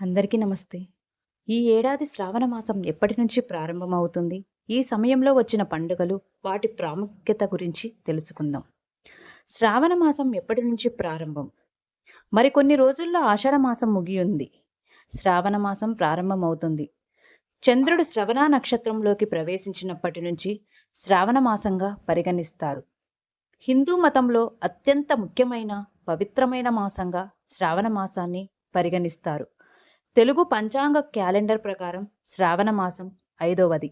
అందరికీ నమస్తే. ఈ ఏడాది శ్రావణ మాసం ఎప్పటి నుంచి ప్రారంభమవుతుంది? ఈ సమయంలో వచ్చిన పండుగలు వాటి ప్రాముఖ్యత గురించి తెలుసుకుందాం. శ్రావణ మాసం ఎప్పటి నుంచి ప్రారంభం? మరికొన్ని రోజుల్లో ఆషాఢ మాసం ముగియుంది. శ్రావణ మాసం ప్రారంభమవుతుంది. చంద్రుడు శ్రవణ నక్షత్రంలోకి ప్రవేశించినప్పటి నుంచి శ్రావణ మాసంగా పరిగణిస్తారు. హిందూ మతంలో అత్యంత ముఖ్యమైన పవిత్రమైన మాసంగా శ్రావణ మాసాన్ని పరిగణిస్తారు. తెలుగు పంచాంగ క్యాలెండర్ ప్రకారం శ్రావణ మాసం ఐదవది.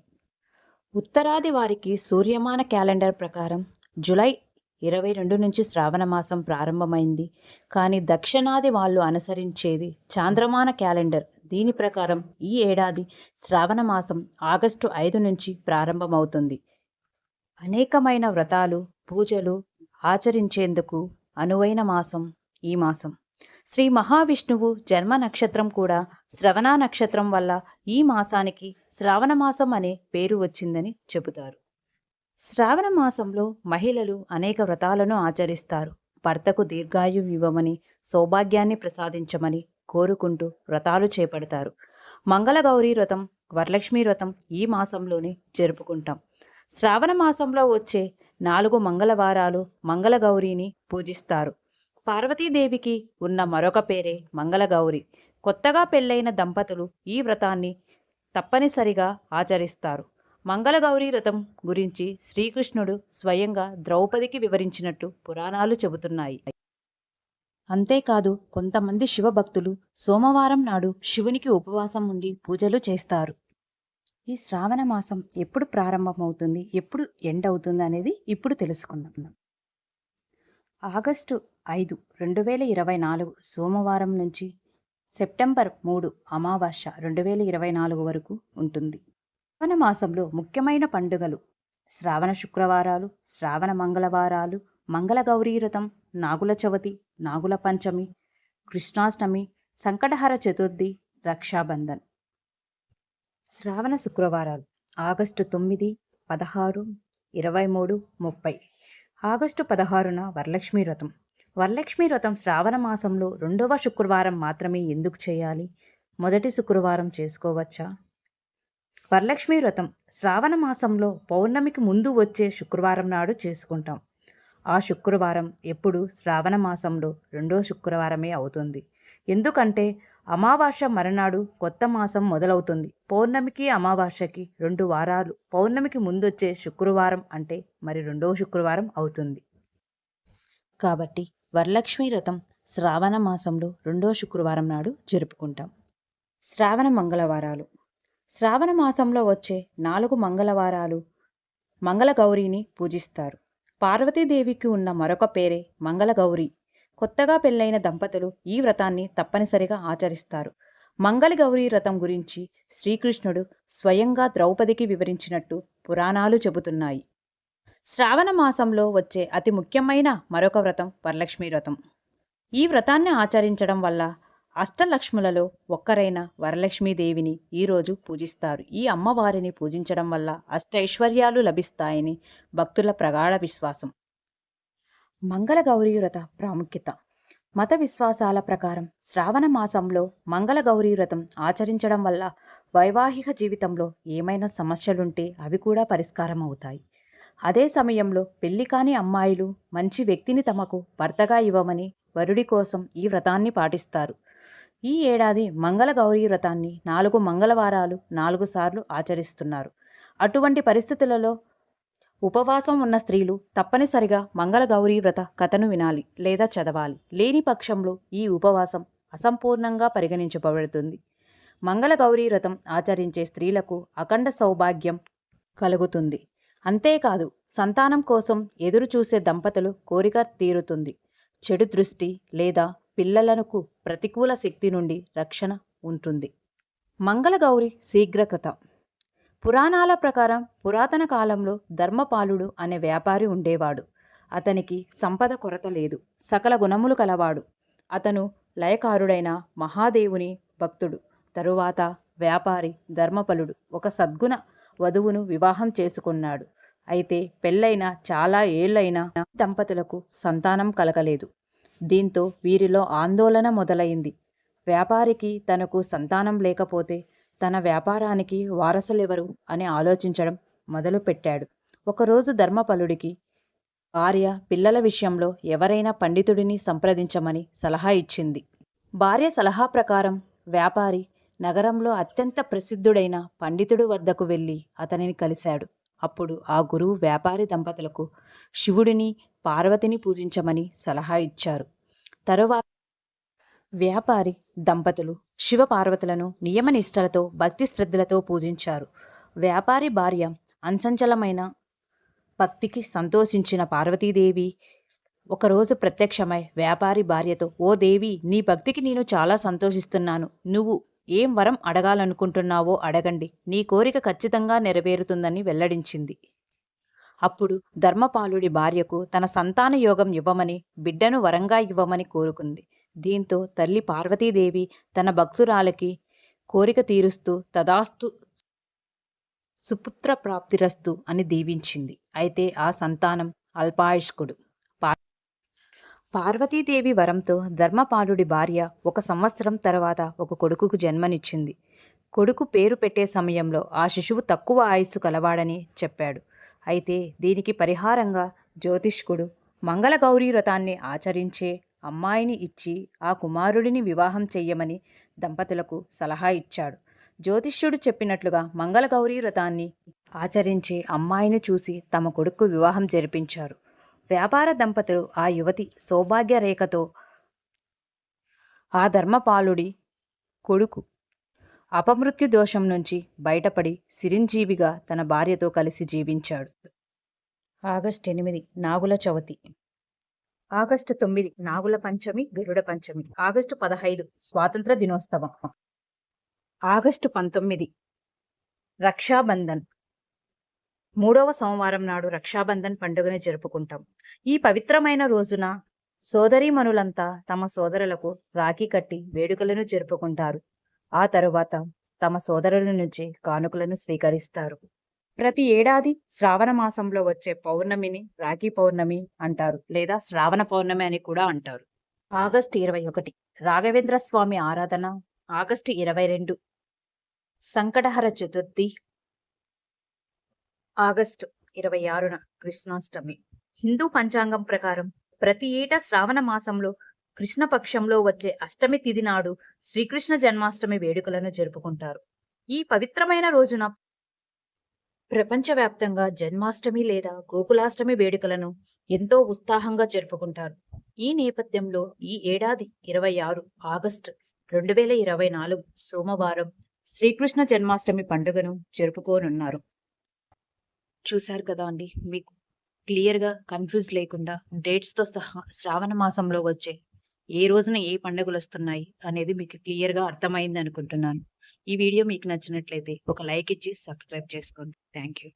ఉత్తరాది వారికి సూర్యమాన క్యాలెండర్ ప్రకారం జులై ఇరవై రెండు నుంచి శ్రావణ మాసం ప్రారంభమైంది. కానీ దక్షిణాది వాళ్ళు అనుసరించేది చాంద్రమాన క్యాలెండర్. దీని ప్రకారం ఈ ఏడాది శ్రావణ మాసం ఆగస్టు ఐదు నుంచి ప్రారంభమవుతుంది. అనేకమైన వ్రతాలు పూజలు ఆచరించేందుకు అనువైన మాసం ఈ మాసం. శ్రీ మహావిష్ణువు జన్మ నక్షత్రం కూడా శ్రవణ నక్షత్రం వల్ల ఈ మాసానికి శ్రావణ మాసం అనే పేరు వచ్చిందని చెబుతారు. శ్రావణ మాసంలో మహిళలు అనేక వ్రతాలను ఆచరిస్తారు. భర్తకు దీర్ఘాయు ఇవ్వమని సౌభాగ్యాన్ని ప్రసాదించమని కోరుకుంటూ వ్రతాలు చేపడతారు. మంగళగౌరీ వ్రతం వరలక్ష్మి వ్రతం ఈ మాసంలోనే జరుపుకుంటాం. శ్రావణ మాసంలో వచ్చే నాలుగు మంగళవారాలు మంగళగౌరీని పూజిస్తారు. పార్వతీదేవికి ఉన్న మరొక పేరే మంగళగౌరి. కొత్తగా పెళ్ళైన దంపతులు ఈ వ్రతాన్ని తప్పనిసరిగా ఆచరిస్తారు. మంగళగౌరి వ్రతం గురించి శ్రీకృష్ణుడు స్వయంగా ద్రౌపదికి వివరించినట్టు పురాణాలు చెబుతున్నాయి. అంతేకాదు కొంతమంది శివభక్తులు సోమవారం నాడు శివునికి ఉపవాసం ఉండి పూజలు చేస్తారు. ఈ శ్రావణ మాసం ఎప్పుడు ప్రారంభమవుతుంది ఎప్పుడు ఎండ్ అవుతుంది అనేది ఇప్పుడు తెలుసుకుందాం. ఆగస్టు ఐదు రెండు వేల ఇరవై నాలుగు సోమవారం నుంచి సెప్టెంబర్ మూడు అమావాస్య రెండు వేల ఇరవై నాలుగు వరకు ఉంటుంది. శ్రావణ మాసంలో ముఖ్యమైన పండుగలు శ్రావణ శుక్రవారాలు శ్రావణ మంగళవారాలు మంగళగౌరీరథం నాగుల చవితి నాగుల పంచమి కృష్ణాష్టమి సంకటహర చతుర్థి రక్షాబంధన్. శ్రావణ శుక్రవారాలు ఆగస్టు తొమ్మిది పదహారు ఇరవై మూడు ముప్పై. ఆగస్టు పదహారున వరలక్ష్మి వ్రతం. వరలక్ష్మి వ్రతం శ్రావణ మాసంలో రెండవ శుక్రవారం మాత్రమే ఎందుకు చేయాలి? మొదటి శుక్రవారం చేసుకోవచ్చా? వరలక్ష్మి వ్రతం శ్రావణ మాసంలో పౌర్ణమికి ముందు వచ్చే శుక్రవారం నాడు చేసుకుంటాం. ఆ శుక్రవారం ఎప్పుడు శ్రావణ మాసంలో రెండో శుక్రవారమే అవుతుంది. ఎందుకంటే అమావాస్య మరనాడు కొత్త మాసం మొదలవుతుంది. పౌర్ణమికి అమావాస్యకి రెండు వారాలు. పౌర్ణమికి ముందొచ్చే శుక్రవారం అంటే మరి రెండవ శుక్రవారం అవుతుంది. కాబట్టి వరలక్ష్మి వ్రతం శ్రావణ మాసంలో రెండో శుక్రవారం నాడు జరుపుకుంటాం. శ్రావణ మంగళవారాలు. శ్రావణ మాసంలో వచ్చే నాలుగు మంగళవారాలు మంగళగౌరిని పూజిస్తారు. పార్వతీదేవికి ఉన్న మరొక పేరే మంగళగౌరి. కొత్తగా పెళ్ళైన దంపతులు ఈ వ్రతాన్ని తప్పనిసరిగా ఆచరిస్తారు. మంగళ గౌరీ వ్రతం గురించి శ్రీకృష్ణుడు స్వయంగా ద్రౌపదికి వివరించినట్టు పురాణాలు చెబుతున్నాయి. శ్రావణ మాసంలో వచ్చే అతి ముఖ్యమైన మరొక వ్రతం వరలక్ష్మి వ్రతం. ఈ వ్రతాన్ని ఆచరించడం వల్ల అష్టలక్ష్ములలో ఒక్కరైన వరలక్ష్మీదేవిని ఈరోజు పూజిస్తారు. ఈ అమ్మవారిని పూజించడం వల్ల అష్టైశ్వర్యాలు లభిస్తాయని భక్తుల ప్రగాఢ విశ్వాసం. మంగళగౌరీవ్రత ప్రాముఖ్యత. మత విశ్వాసాల ప్రకారం శ్రావణ మాసంలో మంగళగౌరీ వ్రతం ఆచరించడం వల్ల వైవాహిక జీవితంలో ఏమైనా సమస్యలుంటే అవి కూడా పరిష్కారం అవుతాయి అదే సమయంలో పెళ్ళి కాని అమ్మాయిలు మంచి వ్యక్తిని తమకు భర్తగా ఇవ్వమని వరుడి కోసం ఈ వ్రతాన్ని పాటిస్తారు. ఈ ఏడాది మంగళగౌరీ వ్రతాన్ని నాలుగు మంగళవారాలు నాలుగు సార్లు ఆచరిస్తున్నారు. అటువంటి పరిస్థితులలో ఉపవాసం ఉన్న స్త్రీలు తప్పనిసరిగా మంగళగౌరీ వ్రత కథను వినాలి లేదా చదవాలి. లేని పక్షంలో ఈ ఉపవాసం అసంపూర్ణంగా పరిగణించబడుతుంది. మంగళగౌరీ వ్రతం ఆచరించే స్త్రీలకు అఖండ సౌభాగ్యం కలుగుతుంది. అంతేకాదు సంతానం కోసం ఎదురు చూసే దంపతులు కోరిక తీరుతుంది. చెడు దృష్టి లేదా పిల్లలకు ప్రతికూల శక్తి నుండి రక్షణ ఉంటుంది. మంగళగౌరి శీఘ్రకృతం పురాణాల ప్రకారం పురాతన కాలంలో ధర్మపాలుడు అనే వ్యాపారి ఉండేవాడు. అతనికి సంపద కొరత లేదు సకల గుణములు కలవాడు. అతను లయకారుడైన మహాదేవుని భక్తుడు తరువాత వ్యాపారి ధర్మపలుడు ఒక సద్గుణ వధువును వివాహం చేసుకున్నాడు. అయితే పెళ్ళైన చాలా ఏళ్ళైన దంపతులకు సంతానం కలగలేదు. దీంతో వీరిలో ఆందోళన మొదలైంది. వ్యాపారికి తనకు సంతానం లేకపోతే తన వ్యాపారానికి వారసులెవరు అని ఆలోచించడం మొదలుపెట్టాడు. ఒకరోజు ధర్మపలుడికి భార్య పిల్లల విషయంలో ఎవరైనా పండితుడిని సంప్రదించమని సలహా ఇచ్చింది. భార్య సలహా ప్రకారం వ్యాపారి నగరంలో అత్యంత ప్రసిద్ధుడైన పండితుడు వద్దకు వెళ్ళి అతనిని కలిశాడు. అప్పుడు ఆ గురువు వ్యాపారి దంపతులకు శివుడిని పార్వతిని పూజించమని సలహా ఇచ్చారు. తరువాత వ్యాపారి దంపతులు శివపార్వతులను నియమనిష్టలతో భక్తి శ్రద్ధలతో పూజించారు. వ్యాపారి భార్య అంచంచలమైన భక్తికి సంతోషించిన పార్వతీదేవి ఒకరోజు ప్రత్యక్షమై వ్యాపారి భార్యతో ఓ దేవి నీ భక్తికి నేను చాలా సంతోషిస్తున్నాను. నువ్వు ఏం వరం అడగాలనుకుంటున్నావో అడగండి. నీ కోరిక ఖచ్చితంగా నెరవేరుతుందని వెల్లడించింది. అప్పుడు ధర్మపాలుడి భార్యకు తన సంతాన యోగం ఇవ్వమని బిడ్డను వరంగా ఇవ్వమని కోరుకుంది. దీంతో తల్లి పార్వతీదేవి తన భక్తురాలకి కోరిక తీరుస్తూ తదాస్తు సుపుత్ర ప్రాప్తిరస్తు అని దీవించింది. అయితే ఆ సంతానం అల్పాయుష్కుడు. పార్వతీదేవి వరంతో ధర్మపాలుడి భార్య ఒక సంవత్సరం తర్వాత ఒక కొడుకుకు జన్మనిచ్చింది. కొడుకు పేరు పెట్టే సమయంలో ఆ శిశువు తక్కువ ఆయుస్సు కలవాడని చెప్పాడు. అయితే దీనికి పరిహారంగా జ్యోతిష్కుడు మంగళగౌరీ వ్రతాన్ని ఆచరించే అమ్మాయిని ఇచ్చి ఆ కుమారుడిని వివాహం చెయ్యమని దంపతులకు సలహా ఇచ్చాడు. జ్యోతిష్యుడు చెప్పినట్లుగా మంగళగౌరీ వ్రతాన్ని ఆచరించే అమ్మాయిని చూసి తమ కొడుకు వివాహం జరిపించారు. వ్యాపార దంపతులు ఆ యువతి సౌభాగ్య రేఖతో ఆ ధర్మపాలుడి కొడుకు అపమృత్యు దోషం నుంచి బయటపడి సిరింజీవిగా తన భార్యతో కలిసి జీవించాడు. ఆగస్ట్ ఎనిమిది నాగుల చవితి. ఆగస్టు తొమ్మిది నాగుల పంచమి గరుడ పంచమి. ఆగస్టు పదహైదు స్వాతంత్ర దినోత్సవం. ఆగస్టు పంతొమ్మిది రక్షాబంధన్. మూడవ సోమవారం నాడు రక్షాబంధన్ పండుగను జరుపుకుంటాం. ఈ పవిత్రమైన రోజున సోదరీమణులంతా తమ సోదరులకు రాఖీ కట్టి వేడుకలను జరుపుకుంటారు. ఆ తరువాత తమ సోదరుల నుంచి కానుకలను స్వీకరిస్తారు. ప్రతి ఏడాది శ్రావణ మాసంలో వచ్చే పౌర్ణమిని రాఖీ పౌర్ణమి అంటారు లేదా శ్రావణ పౌర్ణమి అని కూడా అంటారు. ఆగస్టు ఇరవై ఒకటి రాఘవేంద్ర స్వామి ఆరాధన ఆగస్టు ఇరవై రెండు సంకటహర చతుర్థి ఆగస్టు ఇరవై ఆరున కృష్ణాష్టమి. హిందూ పంచాంగం ప్రకారం ప్రతి ఏటా శ్రావణ మాసంలో కృష్ణపక్షంలో వచ్చే అష్టమి తిథి నాడు శ్రీకృష్ణ జన్మాష్టమి వేడుకలను జరుపుకుంటారు. ఈ పవిత్రమైన రోజున ప్రపంచవ్యాప్తంగా జన్మాష్టమి లేదా గోకులాష్టమి వేడుకలను ఎంతో ఉత్సాహంగా జరుపుకుంటారు. ఈ నేపథ్యంలో ఈ ఏడాది ఇరవై ఆరు ఆగస్టు రెండు వేల ఇరవై నాలుగు సోమవారం శ్రీకృష్ణ జన్మాష్టమి పండుగను జరుపుకోనున్నారు. చూశారు కదా అండి మీకు? క్లియర్గా కన్ఫ్యూజ్ లేకుండా డేట్స్తో సహా శ్రావణ మాసంలో వచ్చే ఏ రోజున ఏ పండుగలు వస్తున్నాయి అనేది మీకు క్లియర్గా అర్థమైంది అనుకుంటున్నాను ఈ వీడియో మీకు నచ్చినట్లయితే ఒక లైక్ ఇచ్చి సబ్స్క్రైబ్ చేసుకోండి. Thank you